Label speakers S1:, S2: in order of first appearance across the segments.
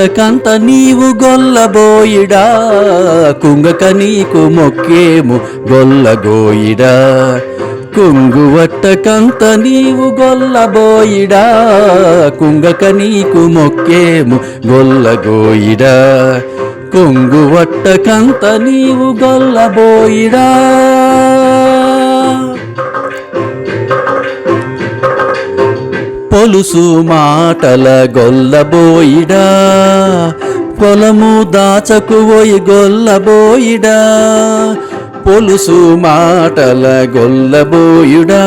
S1: వట్టకంత నీవు గొల్లబోయిడా కుంగక నీకు మొక్కేము గొల్లగోయిడా కుంగువట్టకంత నీవు గొల్లబోయిడా కుంగక నీకు మొక్కేము గొల్లగోయిడా కొంగువట్టకంత నీవు గొల్లబోయిడా. గొలుసు మాటల గొల్లబోయిడా. పొలము దాచకుపోయి గొల్లబోయిడా. పొలుసు మాటల గొల్లబోయుడా.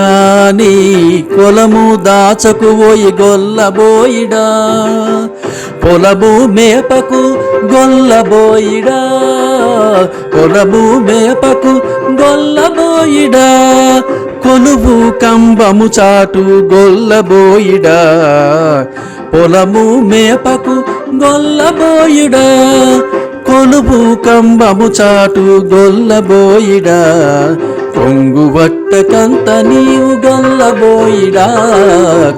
S1: నీ కొలము దాచకుపోయి గొల్లబోయిడా. పొలము మేపకు గొల్లబోయిడా. పొలము మేపకు గొల్లబోయిడా. కొలువు కంబము చాటు గొల్లబోయిడా. పొలము మేపకు గొల్లబోయిడా. కొలువు కంబము చాటు గొల్లబోయిడా. కొంగువట్టకంత నీవు గొల్లబోయిడా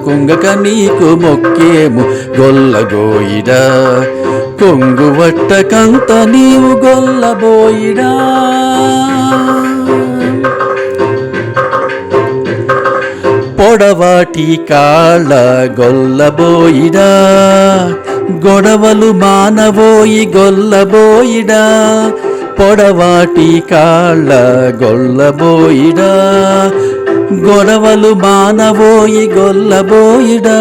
S1: కొంగక నీకు మొక్కేము గొల్లగోయిడా కొంగువట్టకంత నీవు గొల్లబోయిడా. పొడవాటి కాళ్ళ గొల్లబోయిడా గొడవలు మానబోయి గొల్లబోయిడా. పొడవాటి కాళ్ళ గొల్లబోయిడా. గొడవలు మానబోయి గొల్లబోయిడా.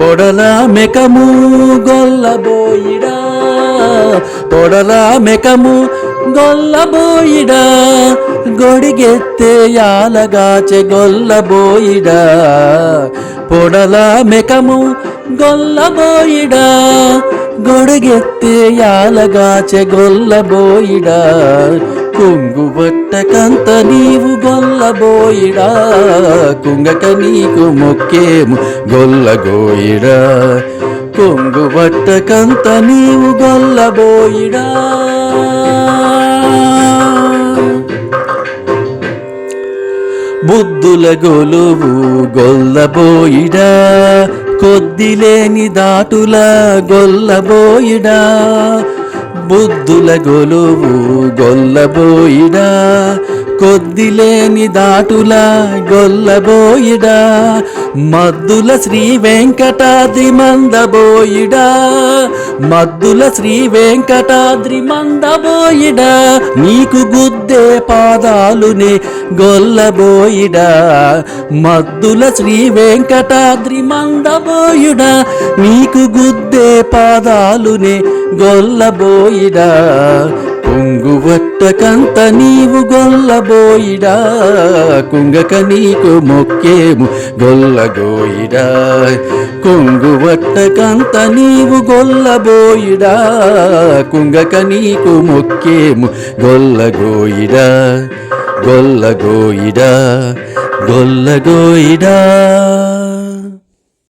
S1: పొడల మెకము గొల్లబోయిడా. పొడల మెకము గొల్లబోయిడా గొడిగెత్తే యాలగాచె గొల్లబోయిడా. పొడల మెకము గొల్లబోయిడా గొడుగెత్తే యాలగాచె గొల్లబోయిడా. కుంగు బట్టకంత నీవు గొల్లబోయిడా కుంగక నీకు మొక్కేము గొల్లగోయిడా కొంగు బట్టకంత నీవు గొల్లబోయిడా. బుద్ధుల గొలువు గొల్లబోయిడా. కొద్దిలేని దాటుల గొల్లబోయిడా. బుద్ధుల గొలువు గొల్లబోయిడా. కొద్దిలేని దాటులా గొల్లబోయిడా మద్దుల శ్రీ వెంకటాద్రి మందబోయిడా మద్దుల శ్రీ వెంకటాద్రి మందబోయిడా నీకు గుద్దే పాదాలునే గొల్లబోయిడా మద్దుల శ్రీ వెంకటాద్రి మందబోయుడా నీకు గుద్దే పాదాలునే గొల్లబోయిడా. పొంగు నీవు గొల్లబోయిడా కుంగక నీకు మొక్కేము గొల్లగోయిడా కొంగువట్టకంత నీవు గొల్లబోయిడా కుంగక నీకు మొక్కేము గొల్లగోయిడా గొల్లగోయిడా గొల్లగోయిడా